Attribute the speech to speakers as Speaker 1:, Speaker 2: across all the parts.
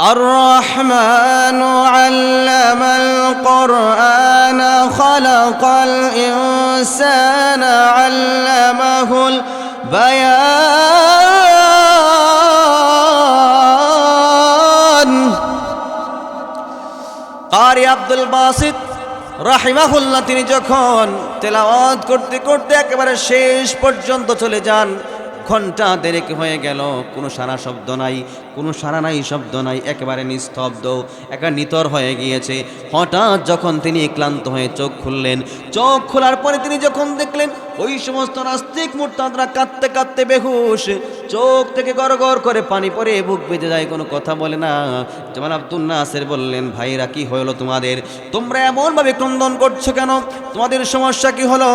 Speaker 1: الرحمن علم القرآن خلق الإنسان علمه البيان কারি আব্দুল বাসিত রাহিমাহুল্লাহ তিনি যখন তেলাওয়াত করতে করতে একেবারে শেষ পর্যন্ত চলে যান ঘণ্টা দেরেক হয়ে গেল, কোনো সারা শব্দ নাই, কোনো সারা নাই শব্দ নাই, একেবারে নিস্তব্ধ, একা নিতর হয়ে গিয়েছে। হঠাৎ যখন তিনি ক্লান্ত হয়ে চোখ খুললেন, চোখ খোলার পরে তিনি যখন দেখলেন ওই সমস্ত নাস্তিক মোরতাদরা কাঁদতে কাঁদতে বেহুশ, চোখ থেকে গড় করে পানি পড়ে বুক বেঁধে যায়, কোনো কথা বলে না। যেমন আব্দুল নাসের বললেন, ভাইরা, কি হলো তোমাদের? তোমরা এমনভাবে ক্রন্দন করছ কেন? তোমাদের সমস্যা কি হলো?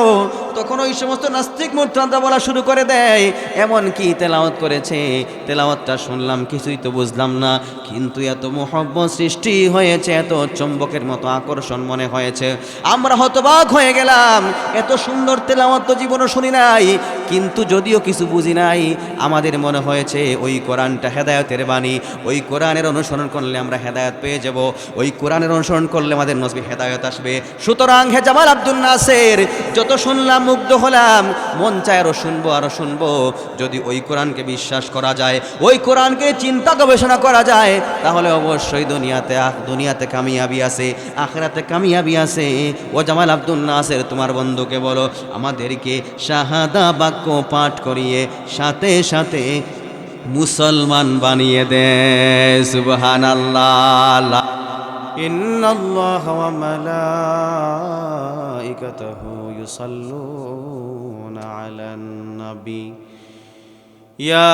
Speaker 1: তখন ওই সমস্ত নাস্তিক মোরতাদরা বলা শুরু করে দেয় এমন কি তেলাওয়াত করেছে। তেলাওয়াতটা শুনলাম, কিছুই তো বুঝলাম না। কিন্তু এত মোহব্বত সৃষ্টি হয়েছে, এত চম্বকের মতো আকর্ষণ মনে হয়েছে। আমরা হতবাক হয়ে গেলাম। এত সুন্দর তেলাওয়াত তো জীবনও শুনি নাই, কিন্তু যদিও কিছু বুঝি নাই, আমাদের মনে হয়েছে ওই কোরআনটা হেদায়তের বাণী, ওই কোরআনের অনুসরণ করলে আমরা হেদায়ত পেয়ে যাব, ওই কোরআনের অনুসরণ করলে আমাদের নজবে হেদায়ত আসবে। সুতরাং হে জামাল আব্দুল নাসের, যত শুনলাম মুগ্ধ হলাম, মন চায় আরও শুনব আরও শুনব। যদি ওই কোরআনকে বিশ্বাস করা যায়, ওই কোরআনকে চিন্তা গবেষণা করা যায়, তাহলে অবশ্যই দুনিয়াতে দুনিয়াতে কামিয়াবি আছে, আখেরাতে কামিয়াবি আছে। ও জামাল আব্দুল নাসের, তোমার বন্ধুকে বলো আমাদেরকে শাহাদা বাক্য পাঠ করিয়ে সাথে সাথে মুসলমান বানিয়ে দে সুবহান আল্লাহ إن الله وملائكته يصلون على النبي يا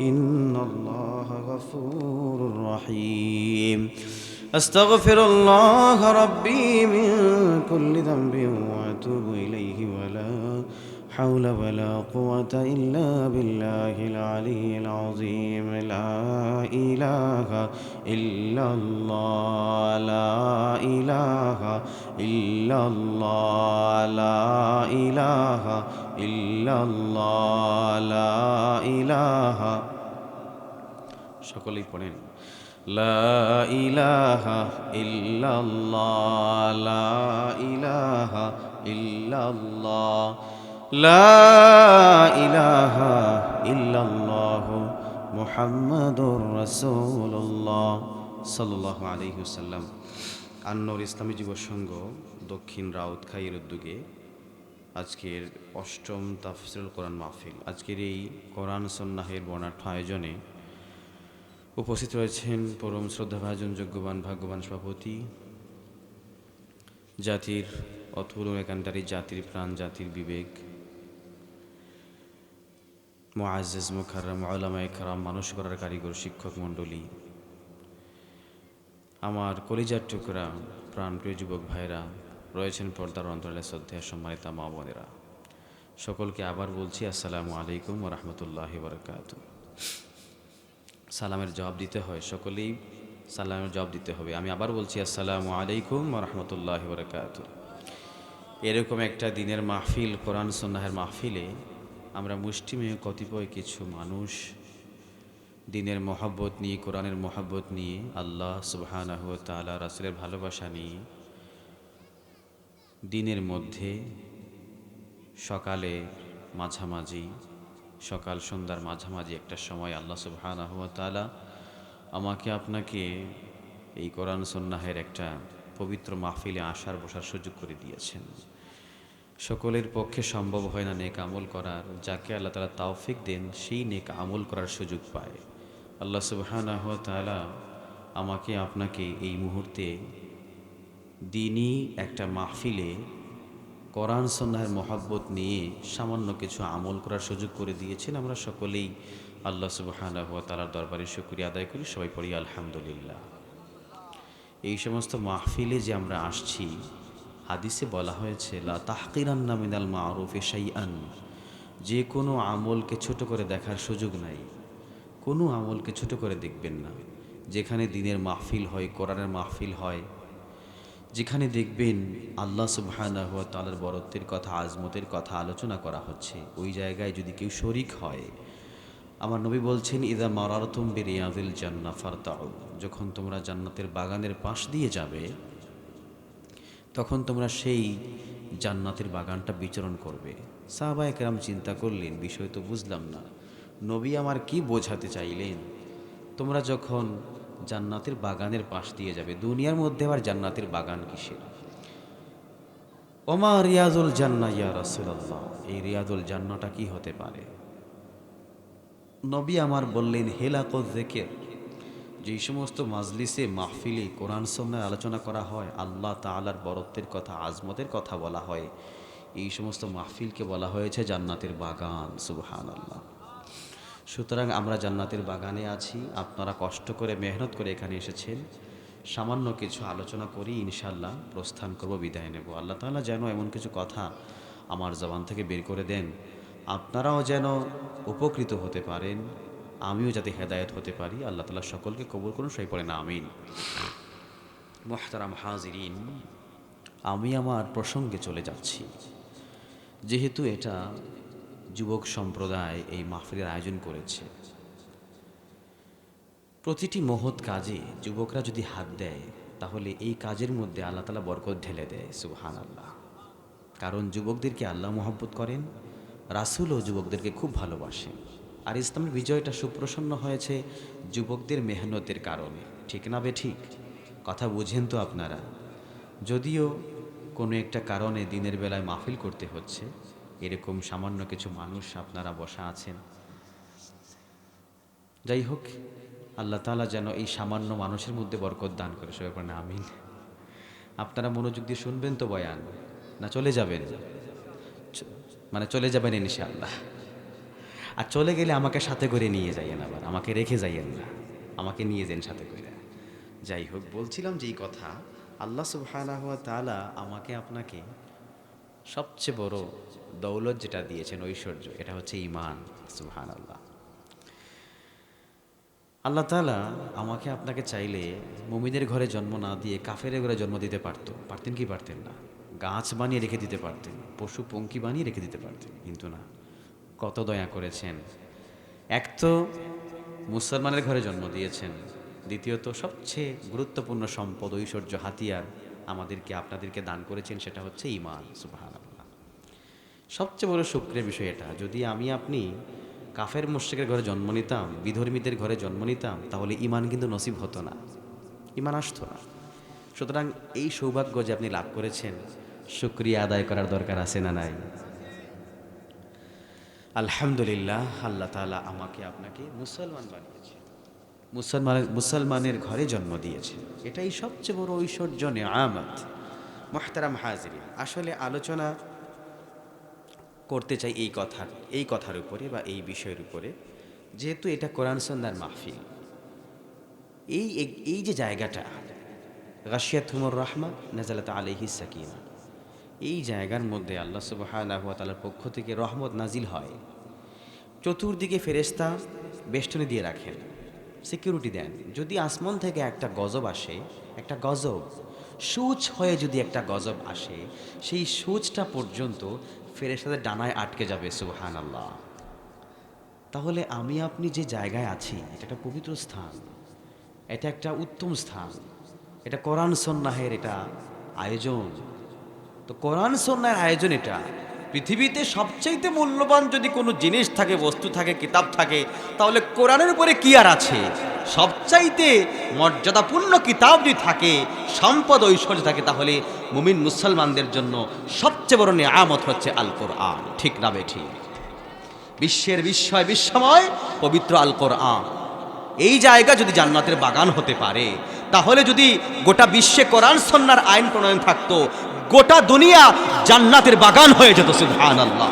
Speaker 1: إن الله غفور رحيم. أستغفر الله ربي من كل ذنب وأتوب إليه ولا حول ولا قوة إلا بالله العلي العظيم. لا إله إلا الله لا إله إلا الله لا إله ইলাহা। সকলেই পড়েন। লা ইলাহা ইল্লাল্লাহ, লা ইলাহা ইল্লাল্লাহ। লা ইলাহা ইল্লাল্লাহ আন্নর ইসলামী যুব সংঘ দক্ষিণ রাউতখাইয়ের উদ্যোগে আজকের অষ্টম তাফসিরুল কোরআন মাহফিল। আজকের এই কোরআন সন্ন্যাহের বর্ণাঢ্য আয়োজনে উপস্থিত রয়েছেন পরম শ্রদ্ধাভাজন, যোগ্যবান, ভাগ্যবান সভাপতি, জাতির অতুল একান্তারি জাতির প্রাণ, জাতির বিবেক মোয়াজ্জেজ মুখারম আলামা একরাম মানুষ করার কারিগর, শিক্ষক মণ্ডলী, আমার কলিজার টুকরা, প্রাণপ্রিয় যুবক ভাইরা রয়েছেন পর্দার অন্তরালে শ্রদ্ধা সম্মানিত মা বোনেরা। সকলকে আবার বলছি, আসসালামু আলাইকুম রহমতুল্লাহ বরকাত সালামের জবাব দিতে হয়, সকলেই সালামের জবাব দিতে হবে। আমি আবার বলছি, আসসালামু আলাইকুম রহমতুল্লাহ বরকাত এরকম একটা দিনের মাহফিল, কোরআন সন্ন্যাহের মাহফিলে আমরা মুষ্টিমেয় কতিপয় কিছু মানুষ দিনের মহাব্বত নিয়ে, কোরআনের মহাব্বত নিয়ে, আল্লাহ সুবহানাহু ওয়া তাআলা রাসূলের ভালোবাসা নিয়ে দিনের মধ্যে সকালে মাঝামাঝি, সকাল সন্ধ্যার মাঝামাঝি একটা সময় আল্লাহ সুবহানাহু ওয়া তাআলা আমাকে আপনাকে এই কোরআন সন্ন্যাহের একটা পবিত্র মাহফিলে আসার, বসার সুযোগ করে দিয়েছেন। সকলের পক্ষে সম্ভব হয় না নেক আমল করার, যাকে আল্লাহ তালা তাওফিক দেন সেই নেক আমল করার সুযোগ পায়। আল্লাহ সুবহানাহু ওয়া তাআলা আমাকে আপনাকে এই মুহূর্তে দিনই একটা মাহফিলে কোরআন সন্ন্যাহের মহাব্বত নিয়ে সামান্য কিছু আমল করার সুযোগ করে দিয়েছেন। আমরা সকলেই আল্লাহ সুবহানাহু ওয়া তাআলার দরবারে শুকরিয়া আদায় করি। সবাই পড়ি আলহামদুলিল্লাহ। এই সমস্ত মাহফিলে যে আমরা আসছি, হাদিসে বলা হয়েছে, লা তাহকিরান্না মিনাল মারুফে শাইআন যে কোনো আমলকে ছোট করে দেখার সুযোগ নাই। কোনো আমলকে ছোট করে দেখবেন না। যেখানে দিনের মাহফিল হয়, কোরআনের মাহফিল হয় যেখানে দেখবেন আল্লাহ সুবহানাহু ওয়া তাআলার বরত্বের কথা, আজমতের কথা আলোচনা করা হচ্ছে। ওই জায়গায় যদি কেউ শরিক হয়, আমার নবী বলছেন ইদা মারারতুম বিরিয়াদিল জান্না ফারতাউ। যখন তোমরা জান্নাতের বাগানের পাশ দিয়ে যাবে, তখন তোমরা সেই জান্নাতের বাগানটা বিচরণ করবে। সাহাবা একরাম চিন্তা করলেন, বিষয় তো বুঝলাম না। নবী আমার কি বোঝাতে চাইলেন? তোমরা যখন জান্নাতের বাগানের পাশ দিয়ে যাবে। দুনিয়ার মধ্যে আবার জান্নাতের বাগান কিসের? ওমা রিয়াজুল জান্না, ইয়া রাসূলুল্লাহ। এই রিয়াজুল জান্নাটা কি হতে পারে? নবী আমার বললেন হেলাকত জেকের। যেই সমস্ত মাজলিসে মাহফিলে কোরআন সন্ন্যায় আলোচনা করা হয়, আল্লাহ তাআলার বরত্বের কথা, আজমতের কথা বলা হয়, এই সমস্ত মাহফিলকে বলা হয়েছে জান্নাতের বাগান। সুবহান আল্লাহ সুতরাং আমরা জান্নাতের বাগানে আছি। আপনারা কষ্ট করে, মেহনত করে এখানে এসেছেন। সামান্য কিছু আলোচনা করি ইনশাল্লাহ প্রস্থান করব, বিদায় নেব। আল্লাহ তাআলা যেন এমন কিছু কথা আমার জবান থেকে বের করে দেন। আপনারাও যেন উপকৃত হতে পারেন, আমিও যাতে হেদায়েত হতে পারি। আল্লাহ তাআলা সকলকে কবুল করুন, সেই পড়ে না আমিন। মোহতারাম হাজিরিন, আমি আমার প্রসঙ্গে চলে যাচ্ছি। যেহেতু এটা যুবক সম্প্রদায় এই মাহফিলের আয়োজন করেছে। প্রতিটি মহৎ কাজে যুবকরা যদি হাত দেয়, তাহলে এই কাজের মধ্যে আল্লাহ তালা বরকত ঢেলে দেয় সুবহান আল্লাহ কারণ যুবকদেরকে আল্লাহ মহব্বত করেন রাসুলও যুবকদেরকে খুব ভালোবাসেন। আর ইসলামের বিজয়টা সুপ্রসন্ন হয়েছে যুবকদের মেহনতের কারণে। ঠিক না বে ঠিক? কথা বুঝেন তো আপনারা। যদিও কোনো একটা কারণে দিনের বেলায় মাহফিল করতে হচ্ছে এরকম সামান্য কিছু মানুষ আপনারা বসা আছেন। যাই হোক, আল্লাহ তালা যেন এই সামান্য মানুষের মধ্যে বরকত দান করে। সবাই পড়েন আমিন। আপনারা মনোযোগ দিয়ে শুনবেন তো বয়ান। না, চলে যাবেন। মানে চলে যাবেন ইনশাআল্লাহ। আর চলে গেলে আমাকে সাথে করে নিয়ে যাইয়েন আবার। আমাকে রেখে যাইয়েন না। আমাকে নিয়ে যান সাথে করে। যাই হোক, বলছিলাম যে এই কথা, আল্লাহ সুবহানাহু ওয়া তাআলা আমাকে আপনাকে সবচেয়ে বড় দৌলত যেটা দিয়েছেন, ঐশ্বর্য, এটা হচ্ছে ইমান সুবহান আল্লাহ আল্লাহ তালা আমাকে আপনাকে চাইলে মুমিনের ঘরে জন্ম না দিয়ে কাফের ঘরে জন্ম দিতে পারতো। পারতেন কি পারতেন না? গাছ বানিয়ে রেখে দিতে পারতেন, পশু পঙ্কি বানিয়ে রেখে দিতে পারতেন, কিন্তু না। কত দয়া করেছেন। এক তো মুসলমানের ঘরে জন্ম দিয়েছেন, দ্বিতীয়ত সবচেয়ে গুরুত্বপূর্ণ সম্পদ, ঐশ্বর্য, হাতিয়ার আমাদেরকে, আপনাদেরকে দান করেছেন, সেটা হচ্ছে ইমান সুবাহান সবচেয়ে বড় শুক্রের বিষয় এটা। যদি আমি আপনি কাফের মুশ্রিকের ঘরে জন্ম নিতাম, বিধর্মীদের ঘরে জন্ম নিতাম, তাহলে ইমান কিন্তু নসিব হতো না। ইমান আসতো না। সুতরাং এই সৌভাগ্য যে আপনি লাভ করেছেন, শুক্রিয়া আদায় করার দরকার আছে না নাই? আলহামদুলিল্লাহ, আল্লাহ তাআলা আমাকে আপনাকে মুসলমান বানিয়েছে। মুসলমান, মুসলমানের ঘরে জন্ম দিয়েছে। এটাই সবচেয়ে বড় ঐশ্বর্য, নেয়ামত। মোহতারাম হাজরি আসলে আলোচনা করতে চাই এই কথার এই কথার উপরে বা এই বিষয়ের উপরে, যেহেতু এটা কোরআন সন্ন্যার মাহফিল। এই এই- যে জায়গাটা গাশিয়া থুমর রহমা নাজালাত আলহি সাকিনা, এই জায়গার মধ্যে আল্লাহ ওয়া পক্ষ থেকে রহমত নাজিল হয়। চতুর্দিকে ফেরেশতা বেষ্টনী দিয়ে রাখেন, সিকিউরিটি দেন। যদি আসমান থেকে একটা গজব আসে, একটা গজব, সূচ হয়ে যদি একটা গজব আসে, সেই সূচটা পর্যন্ত ফেরেশতাদের ডানায় আটকে যাবে সুবহান আল্লাহ তাহলে আমি আপনি যে জায়গায় আছি, এটা একটা পবিত্র স্থান, এটা একটা উত্তম স্থান, এটা কোরআন সন্ন্যাহের এটা আয়োজন। তো কোরআন সন্ন্যাহের আয়োজন এটা। পৃথিবীতে সবচাইতে মূল্যবান যদি কোনো জিনিস থাকে, বস্তু থাকে, কিতাব থাকে, তাহলে কোরআনের উপরে কি আর আছে? সবচাইতে মর্যাদাপূর্ণ কিতাব যদি থাকে, সম্পদ, ঐশ্বর্য থাকে, তাহলে মুমিন মুসলমানদের জন্য সবচেয়ে বড় নিয়ামত হচ্ছে আল কোরআন ঠিক না বে ঠিক বিশ্বের বিস্ময় বিস্ময়, পবিত্র আল কোরআন এই জায়গা যদি জান্নাতের বাগান হতে পারে, তাহলে যদি গোটা বিশ্বে কোরআন সন্ন্যার আইন প্রণয়ন থাকতো গোটা দুনিয়া জান্নাতের বাগান হয়ে যেত সুবহান আল্লাহ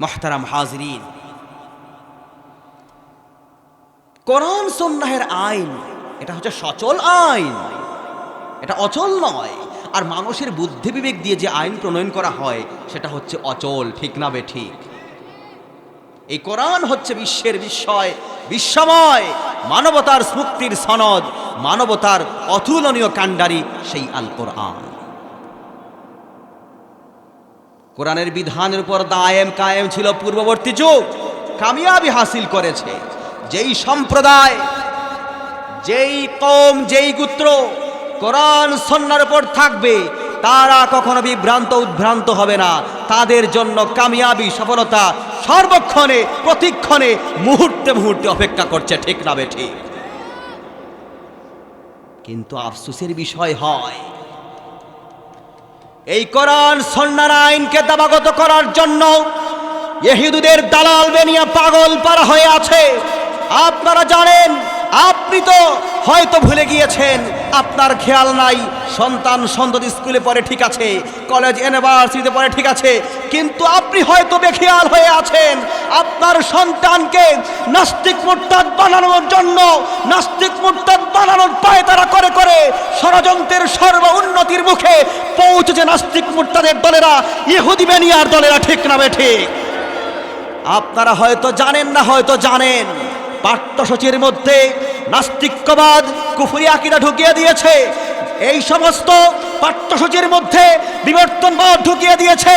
Speaker 1: মহতারাম হাজরিন। কোরআন সন্ন্যাহের আইন, এটা হচ্ছে সচল আইন। এটা অচল নয়। আর মানুষের বুদ্ধি বিবেক দিয়ে যে আইন প্রণয়ন করা হয়, সেটা হচ্ছে অচল, ঠিক না বে ঠিক? এই কোরআন হচ্ছে বিশ্বের বিস্ময় বিশ্বময় মানবতার স্মুক্তির সনদ। মানবতার অতুলনীয় কাণ্ডারি সেই আল কোরআন কোরআনের বিধানের উপর দায়েম কায়েম ছিল পূর্ববর্তী যুগ, কামিয়াবি হাসিল করেছে। যেই সম্প্রদায়, যেই কম যেই গোত্র কোরআন সন্ন্যার উপর থাকবে, তারা কখনো বিভ্রান্ত, উদ্ভ্রান্ত হবে না। তাদের জন্য কামিয়াবি সফলতা সর্বক্ষণে, প্রতিক্ষণে, মুহূর্তে মুহূর্তে অপেক্ষা করছে, ঠিক না ঠিক? কিন্তু আফসোসের বিষয় হয়। এই কোরআন সন্ন্যার আইনকে দাবাগত করার জন্য ইহুদিদের দালাল বেনিয়া পাগল পারা হয়ে আছে। আপনারা জানেন, আপনি তো হয়তো ভুলে গিয়েছেন, আপনার খেয়াল নাই, সন্তান সন্ততি স্কুলে পড়ে ঠিক আছে, কলেজ, ইউনিভার্সিটিতে পড়ে ঠিক আছে, কিন্তু আপনি হয়তো বেখেয়াল হয়ে আছেন। আপনার সন্তানকে নাস্তিক মোরতাদ বানানোর জন্য, নাস্তিক মোরতাদ বানানোর পায় তারা করে করে ষড়যন্ত্রের সর্ব উন্নতির মুখে পৌঁছেছে নাস্তিক মোরতাদের দলেরা, ইহুদি বেনিয়ার দলেরা, ঠিক না ঠিক? আপনারা হয়তো জানেন না, হয়তো জানেন পাঠ্যসূচির মধ্যে নাস্তিক্যবাদ কুফুরি আকিদা ঢুকিয়ে দিয়েছে। এই সমস্ত পাঠ্যসূচির মধ্যে বিবর্তনবাদ ঢুকিয়ে দিয়েছে।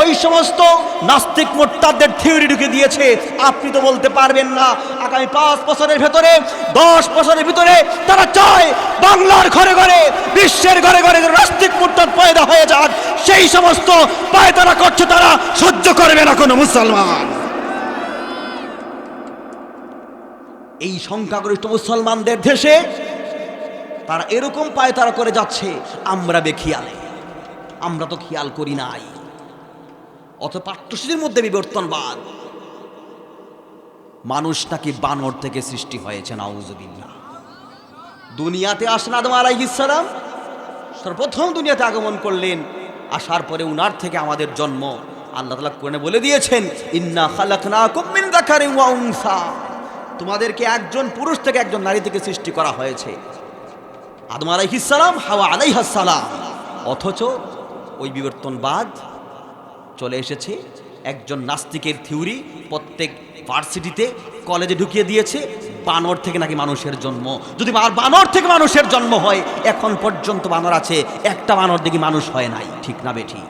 Speaker 1: ওই সমস্ত নাস্তিক মোট্টাদের থিওরি ঢুকিয়ে দিয়েছে। আপনি তো বলতে পারবেন না, আগামী পাঁচ বছরের ভেতরে, দশ বছরের ভিতরে তারা চায় বাংলার ঘরে ঘরে, বিশ্বের ঘরে ঘরে নাস্তিক মোট্টাদ পয়দা হয়ে যাক, সেই সমস্ত পায় তারা করছে তারা, সহ্য করবে না কোনো মুসলমান। এই সংখ্যাগরিষ্ঠ মুসলমানদের দেশে তারা এরকম পায় তারা করে যাচ্ছে, আমরা বেখিয়ালে আমরা তো খেয়াল করি নাই। অত পাঠ্যসূচির মধ্যে বিবর্তনবাদ। মানুষ নাকি বানর থেকে সৃষ্টি হয়েছে, নাউজুবিল্লাহ। দুনিয়াতে আসেন আদম আলাইহিসালাম সর্বপ্রথম দুনিয়াতে আগমন করলেন। আসার পরে উনার থেকে আমাদের জন্ম। আল্লাহ তালা কোরআনে বলে দিয়েছেন, ইন্না তোমাদেরকে একজন পুরুষ থেকে একজন নারী থেকে সৃষ্টি করা হয়েছে। আদম আলাইহিসালাম হাওয়া আলাইহাসালাম অথচ ওই বিবর্তনবাদ চলে এসেছে। একজন নাস্তিকের থিওরি প্রত্যেক ভার্সিটিতে, কলেজে ঢুকিয়ে দিয়েছে, বানর থেকে নাকি মানুষের জন্ম। যদি বানর থেকে মানুষের জন্ম হয়, এখন পর্যন্ত বানর আছে, একটা বানর দেখি মানুষ হয় নাই। ঠিক না বেঠি?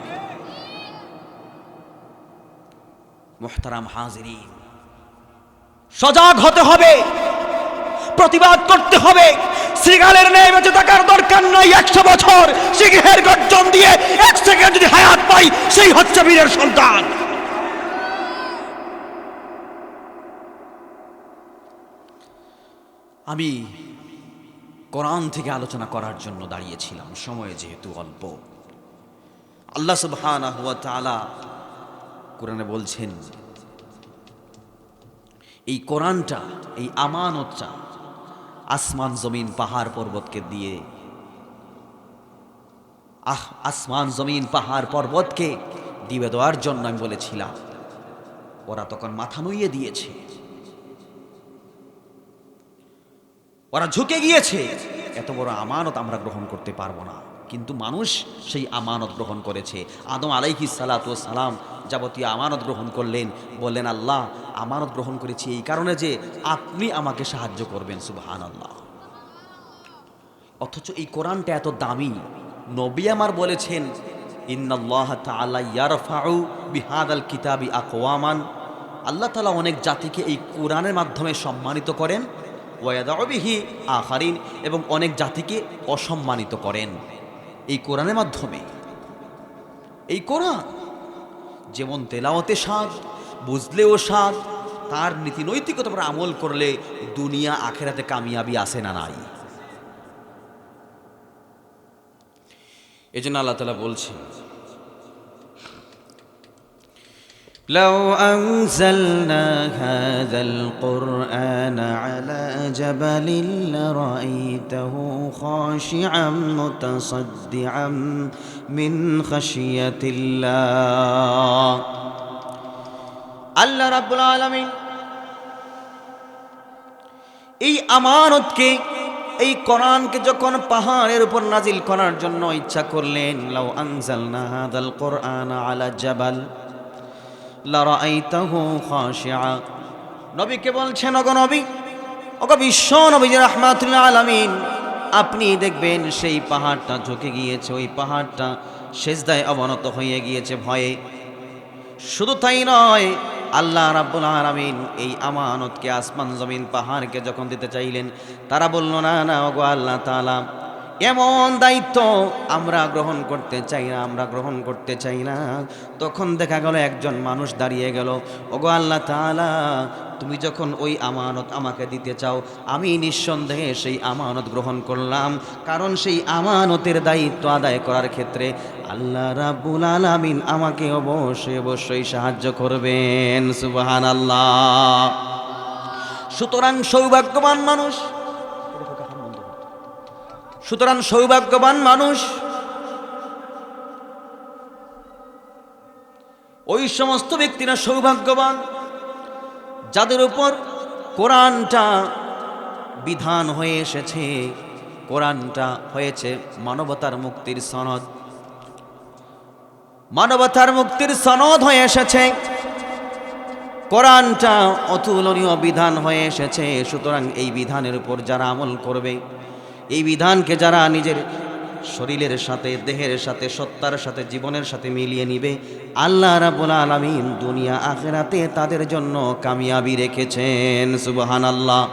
Speaker 1: মোহতারাম হাজিরিন, সজাগ হতে হবে। প্রতিবাদ করতে হবে। সিগালের নেই বেঁচে থাকার দরকার নাই একশো বছর। সিংহের গর্জন দিয়ে এক সেকেন্ড যদি হায়াত পাই, সেই হচ্ছে বীরের সন্তান। আমি কোরআন থেকে আলোচনা করার জন্য দাঁড়িয়েছিলাম। সময় যেহেতু অল্প। আল্লাহ তাআলা কোরআনে বলছেন, এই কোরআনটা, এই আমানতটা আসমান জমিন পাহাড় পর্বতকে দিয়ে। আহ, আসমান জমিন পাহাড় পর্বতকে দিবে দেওয়ার জন্য আমি বলেছিলাম। ওরা তখন মাথা নুইয়ে দিয়েছে। ওরা ঝুঁকে গিয়েছে। এত বড় আমানত আমরা গ্রহণ করতে পারব না। কিন্তু মানুষ সেই আমানত গ্রহণ করেছে। আদম আলাইহি সালাতু সালাম যাবতীয় আমানত গ্রহণ করলেন, বললেন, আল্লাহ, আমানত গ্রহণ করেছি এই কারণে যে আপনি আমাকে সাহায্য করবেন সুবহান আল্লাহ অথচ এই কোরআনটা এত দামি। নবী আমার বলেছেন, ইন্নাল্লাহ কিতাবি আল্লাহ তাআলা অনেক জাতিকে এই কোরআনের মাধ্যমে সম্মানিত করেন ওয়াদাবিহি আখারিন, এবং অনেক জাতিকে অসম্মানিত করেন। এই কোরআনের মাধ্যমে। এই কোরআন যেমন তেলাওয়াতে স্বাদ, বুঝলেও স্বাদ, তার নীতি নৈতিকতা আমরা আমল করলে দুনিয়া আখেরাতে কামিয়াবি আসে না নাই। এই জন্য আল্লাহ তালা বলছেন لو أنزلنا هذا القرآن على جبل لرأيته خاشعا متصدعا من خشية الله আল্লাহ রাব্বুল আলামিন এই আমানতকে এই কোরআনকে যখন পাহাড়ের উপর নাজিল করার জন্য ইচ্ছা করলেন লাউ আনজালনা হাদাল কোরআন আলা জাবাল লারাআইতাহু খাশিআ নবীকে বলছেন, ওগো নবী, ওগো বিশ্ব নবী রাহমাতুল্লাহ আলামিন, আপনি দেখবেন সেই পাহাড়টা ঝুঁকে গিয়েছে, ওই পাহাড়টা সেজদায় অবনত হয়ে গিয়েছে ভয়ে। শুধু তাই নয়, আল্লাহ রাব্বুল আলামিন এই আমানতকে আসমান জমিন পাহাড়কে যখন দিতে চাইলেন, তারা বলল, না না, ওগো আল্লাহ তাআলা এমন দায়িত্ব আমরা গ্রহণ করতে চাই না, আমরা গ্রহণ করতে চাই না। তখন দেখা গেল একজন মানুষ দাঁড়িয়ে গেল, ওগো আল্লাহ তাআলা, তুমি যখন ওই আমানত আমাকে দিতে চাও, আমি নিঃসন্দেহে সেই আমানত গ্রহণ করলাম। কারণ সেই আমানতের দায়িত্ব আদায় করার ক্ষেত্রে আল্লাহ রাব্বুল আলামিন আমাকে অবশ্যই অবশ্যই সাহায্য করবেন। সুবাহান আল্লাহ সুতরাং সৌভাগ্যবান মানুষ সুতরাং সৌভাগ্যবান মানুষ, ওই সমস্ত ব্যক্তিরা সৌভাগ্যবান, যাদের উপর কোরআনটা বিধান হয়ে এসেছে, কোরআনটা হয়েছে মানবতার মুক্তির সনদ। মানবতার মুক্তির সনদ হয়ে এসেছে, কোরআনটা অতুলনীয় বিধান হয়ে এসেছে, সুতরাং এই বিধানের উপর যারা আমল করবে এই বিধানকে যারা নিজের শরীরের সাথে, দেহের সাথে, সত্তার সাথে, জীবনের সাথে মিলিয়ে নিবে, আল্লাহ রাবুল আলমিন দুনিয়া আখেরাতে তাদের জন্য কামিয়াবি রেখেছেন সুবহান আল্লাহ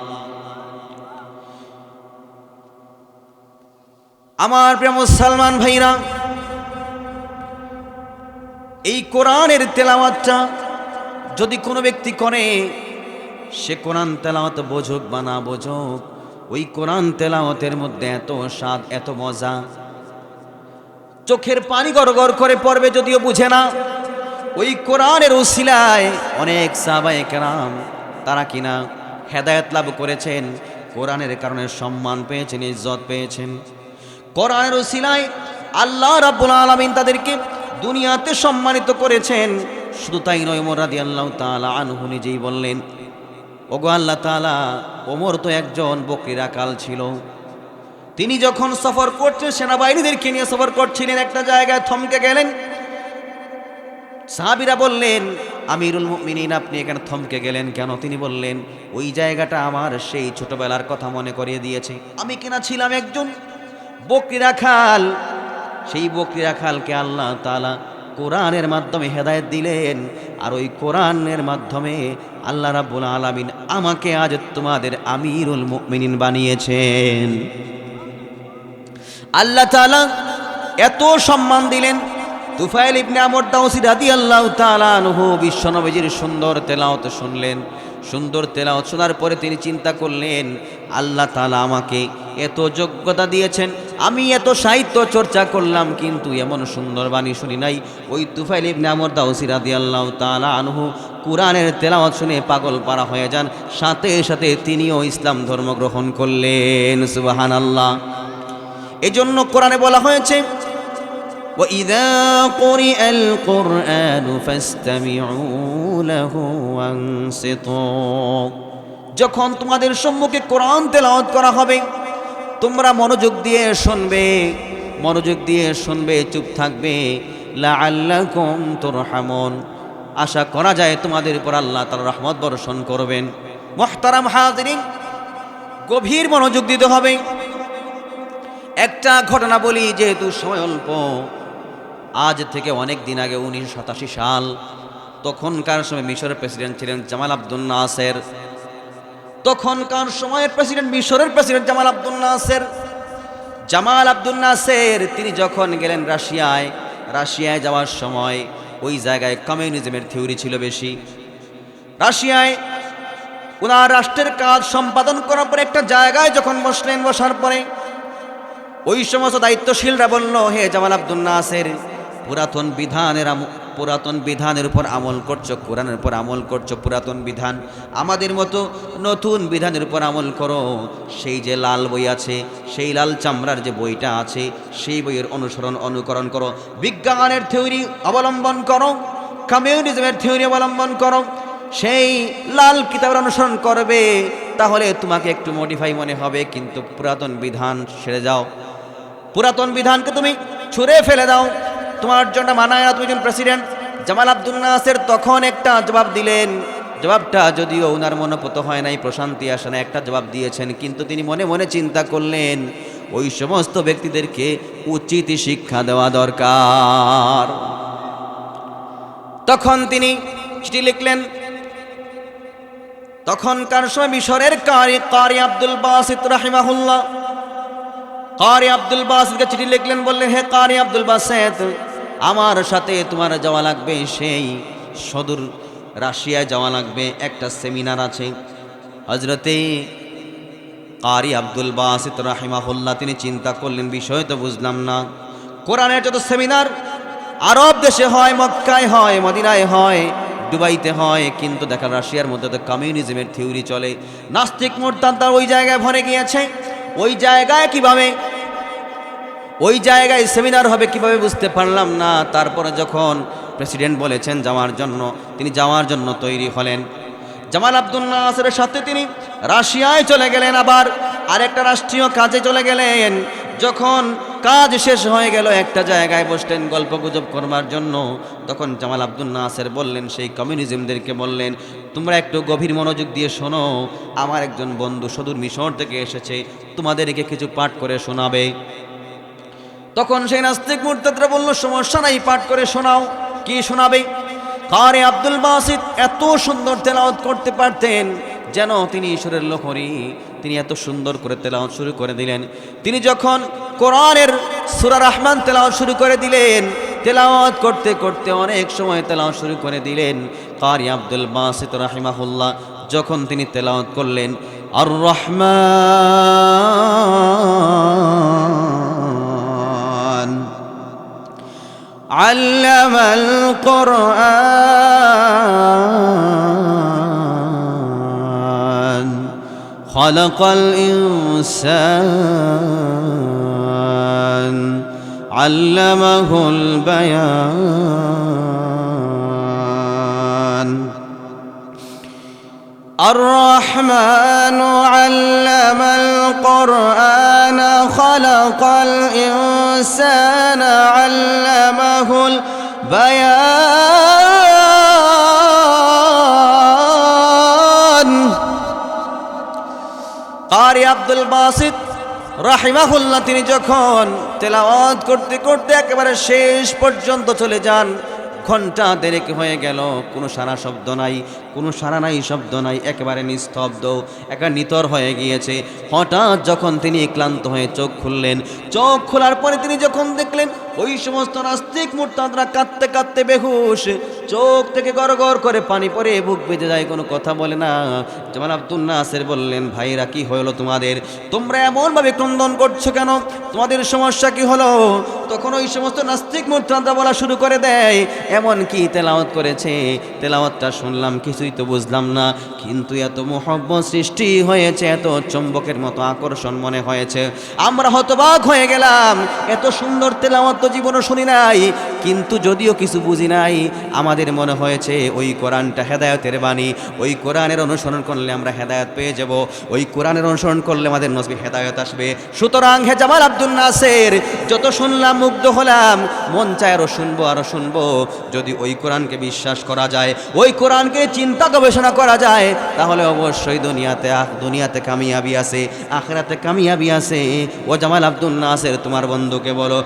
Speaker 1: আমার প্রিয় মুসলমান ভাইরা, এই কোরআনের তেলাওয়াতটা যদি কোনো ব্যক্তি করে, সে কোরআন তেলাওয়াত বোঝুক বা না বোঝুক ওই কোরআন তেলাওয়াতের মধ্যে এত স্বাদ, এত মজা। চোখের পানি গড় করে পড়বে যদিও বুঝে না। ওই কোরআনের উসিলায় অনেক সাবায়ে কেরাম, তারা কিনা হেদায়ত লাভ করেছেন, কোরআনের কারণে সম্মান পেয়েছেন, ইজ্জত পেয়েছেন। কোরআনের উসিলায় আল্লাহ রাব্বুল আলামিন তাদেরকে দুনিয়াতে সম্মানিত করেছেন। শুধু তাই নয়, ওমর রাদিয়াল্লাহু তাআলা আনহু নিজেই বললেন ওগো আল্লাহ তাআলা, ওমর তো একজন বকরির আকাল ছিল। তিনি যখন সফর করছেন, সেনাবাহিনীদেরকে নিয়ে সফর করছিলেন, একটা জায়গায় থমকে গেলেন। সাহাবিরা বললেন, আমিরুল মুমিনিন, আপনি এখানে থমকে গেলেন কেন? তিনি বললেন, ওই জায়গাটা আমার সেই ছোটবেলার কথা মনে করিয়ে দিয়েছে। আমি কিনা ছিলাম একজন বকরি রাখাল সেই বকরি রাখালকে আল্লাহ তাআলা কোরআনের মাধ্যমে হেদায়ত দিলেন। আর ওই কোরআনের মাধ্যমে আল্লাহ রাব্বুল আলামিন আমাকে আজ তোমাদের আমিরুল মুমিনিন বানিয়েছেন। আল্লাহ তাআলা এত সম্মান দিলেন। তুফাইল ইবনে আমর দাউসি রাদিয়াল্লাহু তাআলা আনহু বিশ্বনবীজির সুন্দর তেলাওয়াত শুনলেন। সুন্দর তেলাওয়াত শোনার পরে তিনি চিন্তা করলেন, আল্লাহ তালা আমাকে এত যোগ্যতা দিয়েছেন, আমি এত সাহিত্য চর্চা করলাম, কিন্তু এমন সুন্দর বাণী শুনি নাই। ওই তুফাইল ইবনে আমর দাউসি রাদিয়াল্লাহু তাআলা আনহু কোরআনের তেলাওয়াত শুনে পাগল পারা হয়ে যান। সাথে সাথে তিনিও ইসলাম ধর্ম গ্রহণ করলেন, সুবহানাল্লাহ। এজন্য কোরআনে বলা হয়েছে وإذا قرئ القرآن فاستمعوا له وانصتوا যখন তোমাদের সম্মুখে কোরআন তেলাওয়াত করা হবে তোমরা মনোযোগ দিয়ে শুনবে মনোযোগ দিয়ে শুনবে চুপ থাকবে লাআল্লাকুম তুরহামুন আশা করা যায় তোমাদের উপর আল্লাহ তাআলা রহমত বর্ষণ করবেন মুহতারাম হাজিরিন গভীর মনোযোগ দিতে হবে একটা ঘটনা বলি যেহেতু সময় অল্প আজ থেকে অনেক দিন আগে উনিশশো সাতাশি সাল, তখনকার সময় মিশরের প্রেসিডেন্ট ছিলেন জামাল আব্দুল নাসের। তখনকার সময়ের প্রেসিডেন্ট মিশরের president Jamal Abdul Nasser. Jamal Abdul Nasser, তিনি যখন গেলেন রাশিয়ায় রাশিয়ায় যাওয়ার সময় ওই জায়গায় কমিউনিজমের থিওরি ছিল বেশি। রাশিয়ায় ওনার রাষ্ট্রের কাজ সম্পাদন করার পরে একটা জায়গায় যখন বসলেন, বসার পরে ওই সমস্ত দায়িত্বশীলরা বলল, হে জামাল আব্দুল নাসের পুরাতন বিধানেরা পুরাতন বিধানের উপর আমল করছ, কোরআনের উপর আমল করছ, পুরাতন বিধান। আমাদের মতো নতুন বিধানের উপর আমল করো। সেই যে লাল বই আছে, সেই লাল চামড়ার যে বইটা আছে, সেই বইয়ের অনুসরণ, অনুকরণ করো। বিজ্ঞানের থিওরি অবলম্বন করো, কমিউনিজমের থিওরি অবলম্বন করো। সেই লাল কিতাবের অনুসরণ করবে, তাহলে তোমাকে একটু মডিফাই মনে হবে, কিন্তু পুরাতন বিধান ছেড়ে যাও। পুরাতন বিধানকে তুমি ছুঁড়ে ফেলে দাও। তোমার জন্য মানায় না, তুমি একজন প্রেসিডেন্ট জামাল আব্দুল নাসের তখন একটা জবাব দিলেন। জবাবটা যদিও ওনার মনোপত হয় নাই, প্রশান্তি আসে না একটা জবাব দিয়েছেন, কিন্তু তিনি মনে মনে চিন্তা করলেন, ওই সমস্ত ব্যক্তিদেরকে উচিত শিক্ষা দেওয়া দরকার। তখন তিনি চিঠি লিখলেন, তখনকার সময় মিশরের কারি কারি আব্দুল বাসিত রাহিমাহুল্লাহ, কারি আব্দুল বাসিতকে চিঠি লিখলেন, বললেন, হে কারি আব্দুল বাসিত আমার সাথে তোমার যাওয়া লাগবে, সেই সদূর রাশিয়ায় যাওয়া লাগবে, একটা সেমিনার আছে। হজরতে কারি আব্দুল বাসিত রাহিমাহুল্লাহ, তিনি চিন্তা করলেন, বিষয় তো বুঝলাম না। কোরআনের যত সেমিনার আরব দেশে হয়, মক্কায় হয়, মদিনায় হয়, দুবাইতে হয়, কিন্তু দেখা, রাশিয়ার মধ্যে তো কমিউনিজমের থিওরি চলে। নাস্তিক মোর্তান্তা ওই জায়গায় ভরে গিয়েছে। ওই জায়গায় কীভাবে ওই জায়গায় সেমিনার হবে কীভাবে বুঝতে পারলাম না। তারপরে যখন প্রেসিডেন্ট বলেছেন যাওয়ার জন্য, তিনি যাওয়ার জন্য তৈরি হলেন। জামাল আব্দুল নাসেরের সাথে তিনি রাশিয়ায় চলে গেলেন আবার আরেকটা রাষ্ট্রীয় কাজে চলে গেলেন। যখন কাজ শেষ হয়ে গেল, একটা জায়গায় বসলেন গল্প গুজব করবার জন্য। তখন জামাল আব্দুল নাসের বললেন, সেই কমিউনিজমদেরকে বললেন, তোমরা একটু গভীর মনোযোগ দিয়ে শোনো। আমার একজন বন্ধু সদূর মিশর থেকে এসেছে। তোমাদেরকে কিছু পাঠ করে শোনাবে। তখন সেই নাস্তিক মুরতাদরা বলল সমস্যা নাই পাঠ করে শোনাও। কি শোনাবে? কারে আব্দুল বাসিদ এত সুন্দর তেলাওয়াত করতে পারতেন যেন তিনি ঈশ্বরের লোহরি তিনি এত সুন্দর করে তেলাওয়াত শুরু করে দিলেন। তিনি যখন কোরআনের সুরা রহমান তেলাওয়াত শুরু করে দিলেন, তেলাওয়াত করতে করতে অনেক সময় তেলাওয়াত শুরু করে দিলেন কারি আব্দুল বাসিত রাহিমাহুল্লাহ। যখন তিনি তেলাওয়াত করলেন আর রহমান علم القرآن. خلق الإنسان. علمه البيان. الرحمن علم القرآن خلق الإنسان علمه البيان কারি আব্দুল বাসিত রাহিমাহুল্লাহ তিনি যখন তেলাওয়াত করতে করতে একেবারে শেষ পর্যন্ত চলে যান ঘণ্টা দেরেক হয়ে গেল, কোনো সারা শব্দ নাই, কোনো সারা নাই শব্দ নাই, একেবারে নিস্তব্ধ, একা নিতর হয়ে গিয়েছে। হঠাৎ যখন তিনি ক্লান্ত হয়ে চোখ খুললেন, চোখ খোলার পরে তিনি যখন দেখলেন ওই সমস্ত নাস্তিক মোরতাদরা কাঁদতে কাঁদতে বেহুশ, চোখ থেকে গড় গড় করে পানি পরে বুক বেঁধে যায়, কোনো কথা বলে না। যেমন আব্দুল নাসের বললেন, ভাইরা, কি হলো তোমাদের? তোমরা এমনভাবে ক্রন্দন করছ কেন? তোমাদের সমস্যা কি হলো? তখন ওই সমস্ত নাস্তিক মোরতাদরা বলা শুরু করে দেয় এমন কি তেলাওয়াত করেছে। তেলাওয়াতটা শুনলাম, কিছুই তো বুঝলাম না। কিন্তু এত মোহব্বত সৃষ্টি হয়েছে, এত চম্বকের মতো আকর্ষণ মনে হয়েছে। আমরা হতবাক হয়ে গেলাম। এত সুন্দর তেলাওয়াত তো জীবনও শুনি নাই, কিন্তু যদিও কিছু বুঝি নাই, আমাদের মনে হয়েছে ওই কোরআনটা হেদায়তের বাণী, ওই কোরআনের অনুসরণ করলে আমরা হেদায়ত পেয়ে যাব, ওই কোরআনের অনুসরণ করলে আমাদের নসবি হেদায়ত আসবে। সুতরাং হে জামাল আব্দুল নাসের, যত শুনলাম মুগ্ধ হলাম, মন চায় আরও শুনব আরও শুনব। যদি ওই কোরআনকে বিশ্বাস করা যায়, ওই কোরআনকে চিন্তা গবেষণা করা যায়, তাহলে অবশ্যই দুনিয়াতে দুনিয়াতে কামিয়াবি আছে, আখরাতে কামিয়াবি আছে। ও জামাল আব্দুল নাসের, তোমার বন্ধুকে বলো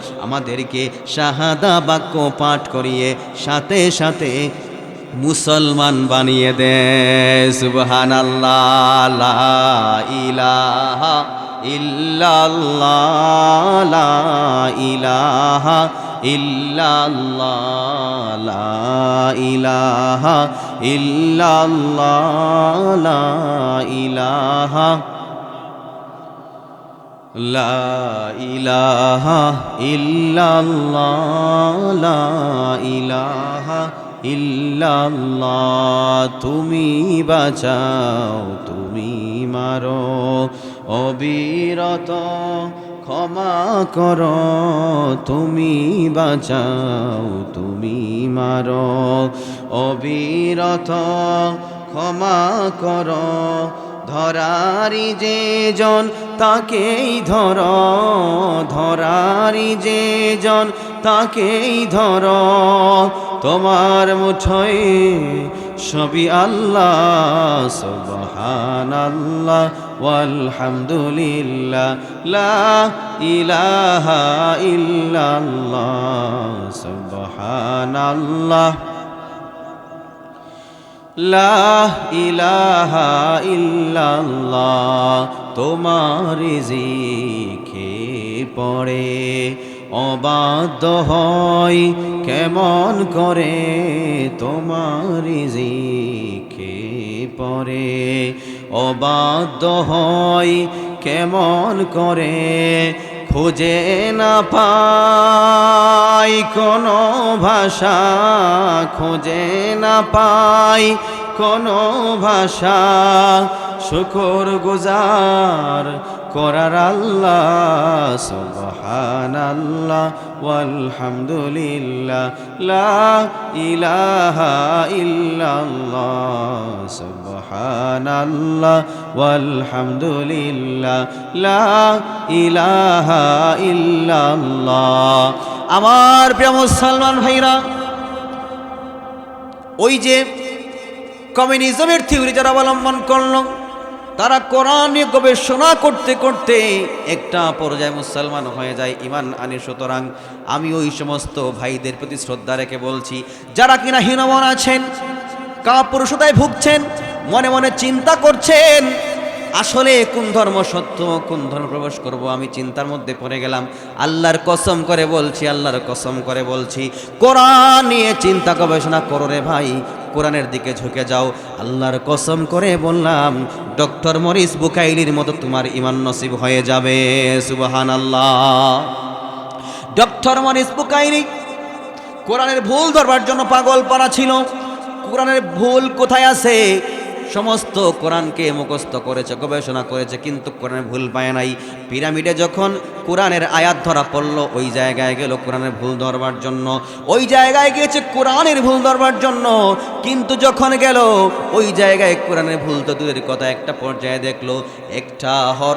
Speaker 1: আমাদেরকে শাহাদা বাক্য পাঠ করিয়ে সাথে সাথে মুসলমান বানিয়ে দে। সুবহান ইলাহা ইল্লাল্লাহ ইলাহা ইল্লাল্লাহ ইলাহা ইল্লাল্লাহ ইলাহা লা ইলাহা ইল্লাল্লাহ, লা ইলাহা তুমি বাঁচাও, তুমি মারো, অবিরত ক্ষমা করো, তুমি বাঁচাও, তুমি মারো, অবিরত ক্ষমা করো, ধরারি যে জন তাকেই ধর, ধরারি যে জন, তাকেই ধর। তোমার মুঠোয় সবই আল্লাহ সুবহান আল্লাহ ওয়ালহামদুলিল্লাহ, লা ইলাহা ইল্লাল্লাহ সুবহান আল্লাহ লা ইলাহা ইল্লাল্লাহ তোমার জিখে পড়ে, অবাধ্য হয় কেমন করে তোমার জিখে পড়ে, অবাধ্য হয় কেমন করে খুঁজে না পাই, কোনো ভাষা খুঁজে না পাই কোনো ভাষা শুকর গুজার করার আল্লাহ সুবহান আল্লাহ ওয়ালহামদুলিল্লাহ, লা ইলাহা লা ইলাহা ইল্লাল্লাহ। আমার প্রিয় মুসলমান ভাইরা, ওই যে কমিউনিজমের থিওরি যারা অবলম্বন করল, তারা কোরআন নিয়ে গবেষণা করতে করতে একটা পর্যায়ে মুসলমান হয়ে যায় ইমান আনি। সুতরাং আমি ওই সমস্ত ভাইদের প্রতি শ্রদ্ধা রেখে বলছি, যারা কিনা হীনমন আছেন, কাপুরুষতায় ভুগছেন, মনে মনে চিন্তা করছেন আসলে কোন ধর্ম সত্য, কোন ধর্ম প্রবেশ করব, আমি চিন্তার মধ্যে পড়ে গেলাম। আল্লাহর কসম করে বলছি, আল্লাহর কসম করে বলছি, কোরআন নিয়ে চিন্তা গবেষণা করো রে ভাই, কোরআনের দিকে ঝুঁকে যাও। আল্লাহর কসম করে বললাম, ডক্টর মরিস বুকাইলির মতো তোমার ইমান নসিব হয়ে যাবে সুবাহান আল্লাহ ডক্টর মরিস বুকাইলি, কোরআনের ভুল ধরবার জন্য পাগল পারা ছিল। কোরআনের ভুল কোথায় আছে? সমস্ত কোরআনকে মুখস্থ করেছে, গবেষণা করেছে, কিন্তু কোরআনে ভুল পায় নাই। পিরামিডে যখন কোরআনের আয়াত ধরা পড়ল, ওই জায়গায় গেল কোরআনের ভুল ধরবার জন্য। ওই জায়গায় গিয়েছে কোরআনের ভুল ধরবার জন্য। কিন্তু যখন গেল, ওই জায়গায় কোরআনের ভুল তো দূরের কথা, একটা পর্যায়ে দেখল, একটা হর